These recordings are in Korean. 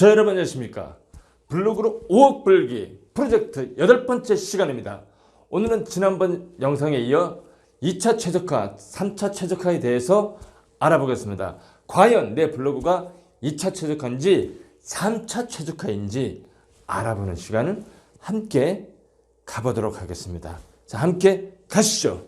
저 여러분 안녕하십니까? 블로그로 5억 벌기 프로젝트 여덟 번째 시간입니다. 오늘은 지난번 영상에 이어 2차 최적화 3차 최적화에 대해서 알아보겠습니다. 과연 내 블로그가 2차 최적화인지 3차 최적화인지 알아보는 시간을 함께 가보도록 하겠습니다. 자 함께 가시죠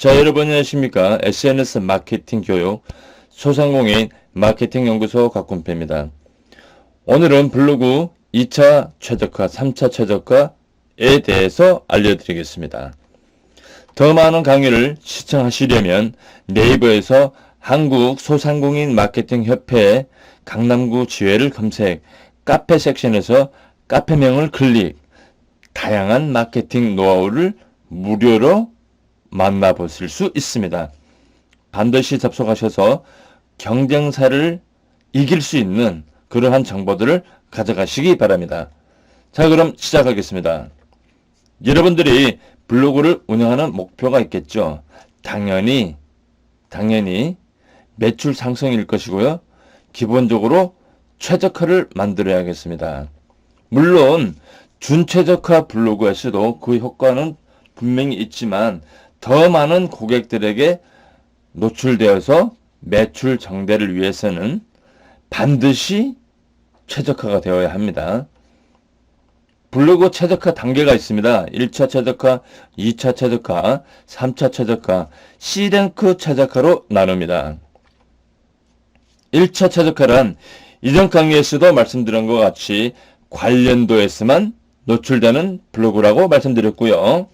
자, 여러분 안녕하십니까? SNS 마케팅 교육 소상공인 마케팅 연구소 박군표입니다. 오늘은 블로그 2차 최적화, 3차 최적화에 대해서 알려드리겠습니다. 더 많은 강의를 시청하시려면 네이버에서 한국 소상공인 마케팅 협회 강남구 지회를 검색, 카페 섹션에서 카페명을 클릭, 다양한 마케팅 노하우를 무료로 만나보실 수 있습니다. 반드시 접속하셔서 경쟁사를 이길 수 있는 그러한 정보들을 가져가시기 바랍니다. 자, 그럼 시작하겠습니다. 여러분들이 블로그를 운영하는 목표가 있겠죠. 당연히, 당연히 매출 상승일 것이고요. 기본적으로 최적화를 만들어야겠습니다. 물론, 준최적화 블로그에서도 그 효과는 분명히 있지만 더 많은 고객들에게 노출되어서 매출 정대를 위해서는 반드시 최적화가 되어야 합니다. 블로그 최적화 단계가 있습니다. 1차 최적화, 2차 최적화, 3차 최적화, C랭크 최적화로 나눕니다. 1차 최적화란 이전 강의에서도 말씀드린 것 같이 관련도에서만 노출되는 블로그라고 말씀드렸고요.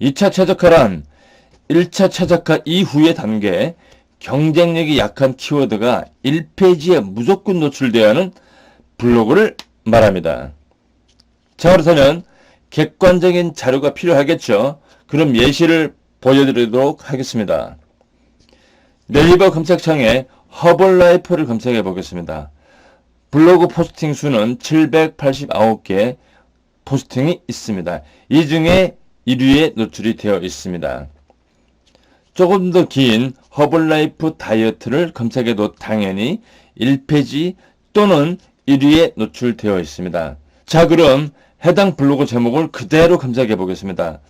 2차 최적화란 1차 최적화 이후의 단계, 경쟁력이 약한 키워드가 1페이지에 무조건 노출되어야 하는 블로그를 말합니다. 자, 그렇다면 객관적인 자료가 필요하겠죠. 그럼 예시를 보여드리도록 하겠습니다. 네이버 검색창에 허벌라이프를 검색해 보겠습니다. 블로그 포스팅 수는 789개 포스팅이 있습니다. 이 중에 1위에 노출이 되어 있습니다. 조금 더 긴 허블라이프 다이어트를 검색해도 당연히 1페이지 또는 1위에 노출되어 있습니다. 자 그럼 해당 블로그 제목을 그대로 검색해 보겠습니다.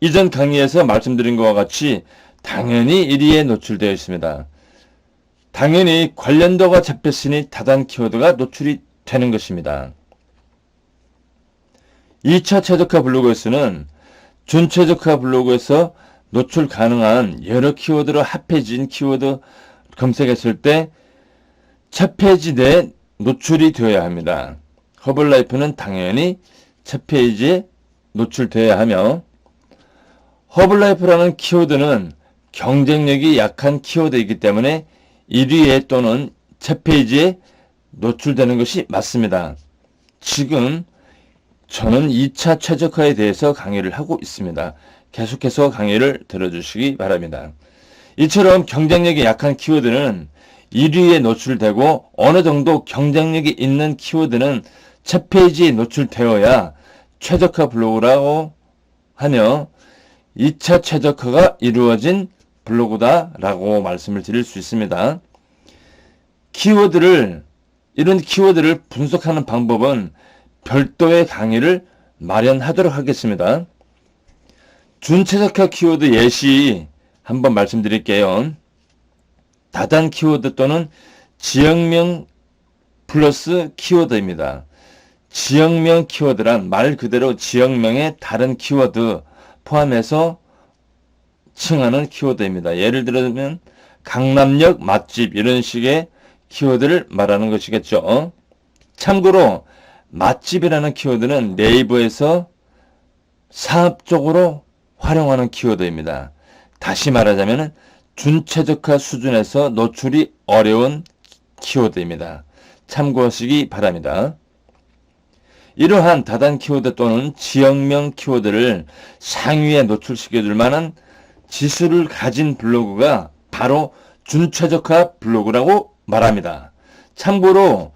이전 강의에서 말씀드린 것과 같이 당연히 1위에 노출되어 있습니다. 당연히 관련도가 잡혔으니 다단 키워드가 노출이 되는 것입니다. 2차 최적화 블로그에서는 준최적화 블로그에서 노출 가능한 여러 키워드로 합해진 키워드 검색했을 때 첫 페이지 내에 노출이 되어야 합니다. 허블라이프는 당연히 첫 페이지에 노출되어야 하며 허블라이프라는 키워드는 경쟁력이 약한 키워드이기 때문에 1위에 또는 첫 페이지에 노출되는 것이 맞습니다. 지금 저는 2차 최적화에 대해서 강의를 하고 있습니다. 계속해서 강의를 들어주시기 바랍니다. 이처럼 경쟁력이 약한 키워드는 1위에 노출되고 어느 정도 경쟁력이 있는 키워드는 첫 페이지에 노출되어야 최적화 블로그라고 하며 2차 최적화가 이루어진 블로그다라고 말씀을 드릴 수 있습니다. 키워드를 이런 키워드를 분석하는 방법은 별도의 강의를 마련하도록 하겠습니다. 준최적화 키워드 예시 한번 말씀드릴게요. 다단 키워드 또는 지역명 플러스 키워드입니다. 지역명 키워드란 말 그대로 지역명의 다른 키워드 포함해서 칭하는 키워드입니다. 예를 들면 강남역 맛집 이런 식의 키워드를 말하는 것이겠죠. 참고로 맛집이라는 키워드는 네이버에서 사업적으로 활용하는 키워드입니다. 다시 말하자면 준최적화 수준에서 노출이 어려운 키워드입니다. 참고하시기 바랍니다. 이러한 다단 키워드 또는 지역명 키워드를 상위에 노출시켜줄 만한 지수를 가진 블로그가 바로 준최적화 블로그라고 말합니다. 참고로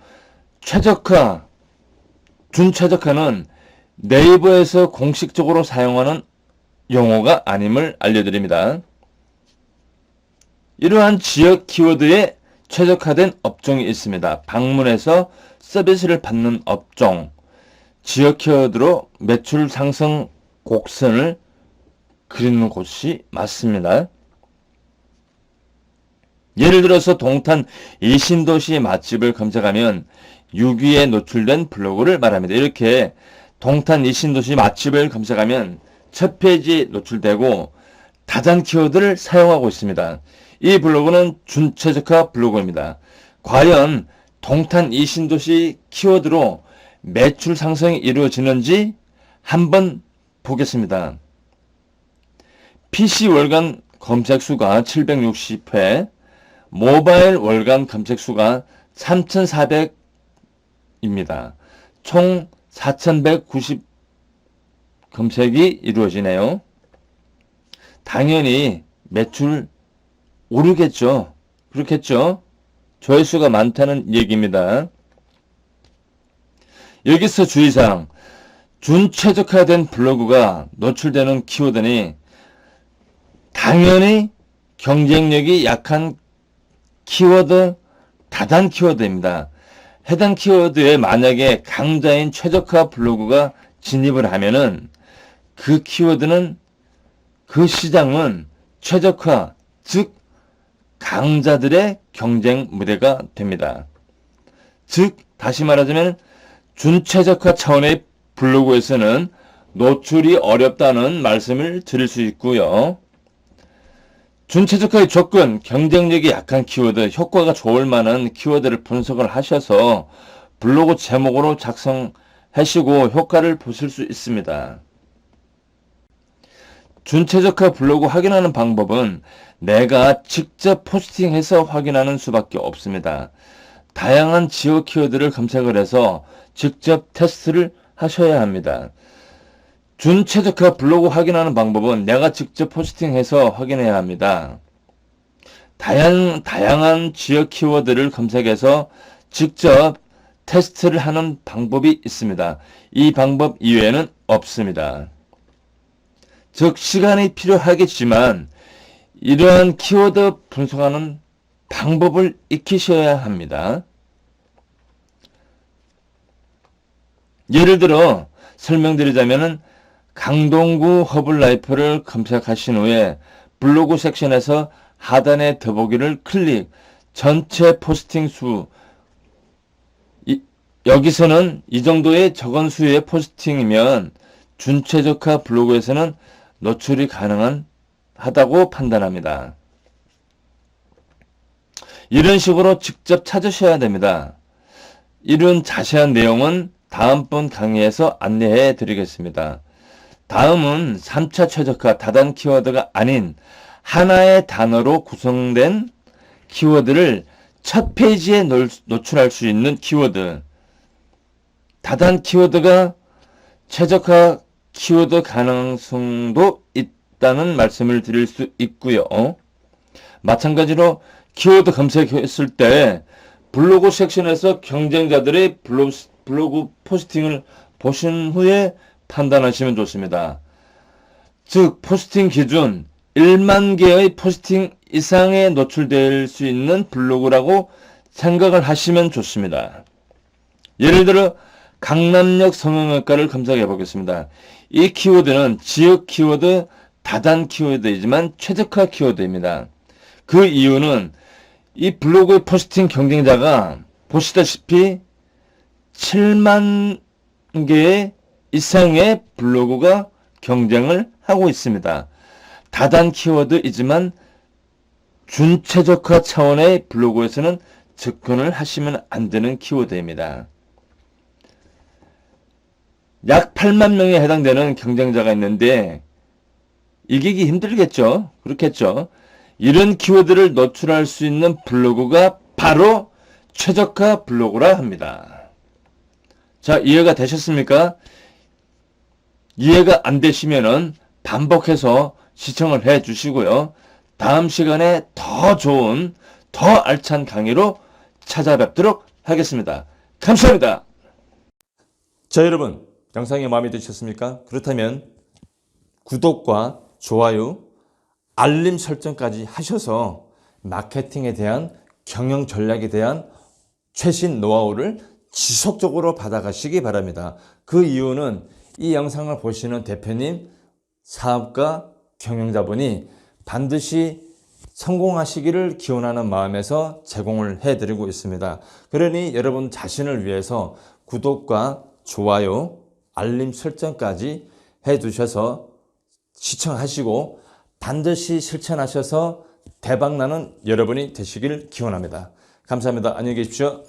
최적화, 준최적화는 네이버에서 공식적으로 사용하는 용어가 아님을 알려드립니다. 이러한 지역 키워드에 최적화된 업종이 있습니다. 방문해서 서비스를 받는 업종, 지역 키워드로 매출 상승 곡선을 그리는 곳이 맞습니다. 예를 들어서 동탄 이신도시 맛집을 검색하면 6위에 노출된 블로그를 말합니다. 이렇게 동탄 이신도시 맛집을 검색하면 첫 페이지에 노출되고 다단 키워드를 사용하고 있습니다. 이 블로그는 준최적화 블로그입니다. 과연 동탄 이 신도시 키워드로 매출 상승이 이루어지는지 한번 보겠습니다. PC 월간 검색 수가 760회, 모바일 월간 검색 수가 3,400입니다. 총 4,190 검색이 이루어지네요. 당연히 매출 오르겠죠. 그렇겠죠. 조회수가 많다는 얘기입니다. 여기서 주의사항. 준최적화된 블로그가 노출되는 키워드니 당연히 경쟁력이 약한 키워드, 다단 키워드입니다. 해당 키워드에 만약에 강자인 최적화 블로그가 진입을 하면은 그 키워드는 그 시장은 최적화, 즉 강자들의 경쟁 무대가 됩니다. 즉 다시 말하자면 준최적화 차원의 블로그에서는 노출이 어렵다는 말씀을 드릴 수 있고요. 준최적화의 조건, 경쟁력이 약한 키워드, 효과가 좋을 만한 키워드를 분석을 하셔서 블로그 제목으로 작성하시고 효과를 보실 수 있습니다. 준최적화 블로그 확인하는 방법은 내가 직접 포스팅해서 확인하는 수밖에 없습니다. 다양한 지역 키워드를 검색을 해서 직접 테스트를 하셔야 합니다. 준최적화 블로그 확인하는 방법은 내가 직접 포스팅해서 확인해야 합니다. 다양, 다양한 지역 키워드를 검색해서 직접 테스트를 하는 방법이 있습니다. 이 방법 이외에는 없습니다. 즉, 시간이 필요하겠지만, 이러한 키워드 분석하는 방법을 익히셔야 합니다. 예를 들어, 설명드리자면은, 강동구 허블라이프를 검색하신 후에 블로그 섹션에서 하단의 더보기를 클릭, 전체 포스팅 수, 이- 여기서는 이 정도의 적은 수의 포스팅이면 준최적화 블로그에서는 노출이 가능한 하다고 판단합니다. 이런 식으로 직접 찾으셔야 됩니다. 이런 자세한 내용은 다음번 강의에서 안내해 드리겠습니다. 다음은 3차 최적화 다단 키워드가 아닌 하나의 단어로 구성된 키워드를 첫 페이지에 놀- 노출할 수 있는 키워드. 다단 키워드가 최적화 키워드 가능성도 있다는 말씀을 드릴 수 있고요. 마찬가지로 키워드 검색했을 때 블로그 섹션에서 경쟁자들의 블로그, 포스팅을 보신 후에 판단하시면 좋습니다. 즉, 포스팅 기준 1만 개의 포스팅 이상에 노출될 수 있는 블로그라고 생각을 하시면 좋습니다. 예를 들어, 강남역 성형외과를 검색해 보겠습니다. 이 키워드는 지역 키워드, 다단 키워드이지만 최적화 키워드입니다. 그 이유는 이 블로그 포스팅 경쟁자가 보시다시피 7만 개의 이상의 블로그가 경쟁을 하고 있습니다. 다단 키워드이지만 준최적화 차원의 블로그에서는 접근을 하시면 안 되는 키워드입니다. 약 8만 명에 해당되는 경쟁자가 있는데 이기기 힘들겠죠. 그렇겠죠. 이런 키워드를 노출할 수 있는 블로그가 바로 최적화 블로그라 합니다. 자, 이해가 되셨습니까? 이해가 안 되시면은 반복해서 시청을 해 주시고요. 다음 시간에 더 좋은, 더 알찬 강의로 찾아뵙도록 하겠습니다. 감사합니다. 자, 여러분, 영상이 마음에 드셨습니까? 그렇다면 구독과 좋아요, 알림 설정까지 하셔서 마케팅에 대한 경영 전략에 대한 최신 노하우를 지속적으로 받아가시기 바랍니다. 그 이유는 이 영상을 보시는 대표님, 사업가, 경영자분이 반드시 성공하시기를 기원하는 마음에서 제공을 해드리고 있습니다. 그러니 여러분 자신을 위해서 구독과 좋아요, 알림 설정까지 해두셔서 시청하시고 반드시 실천하셔서 대박나는 여러분이 되시길 기원합니다. 감사합니다. 안녕히 계십시오.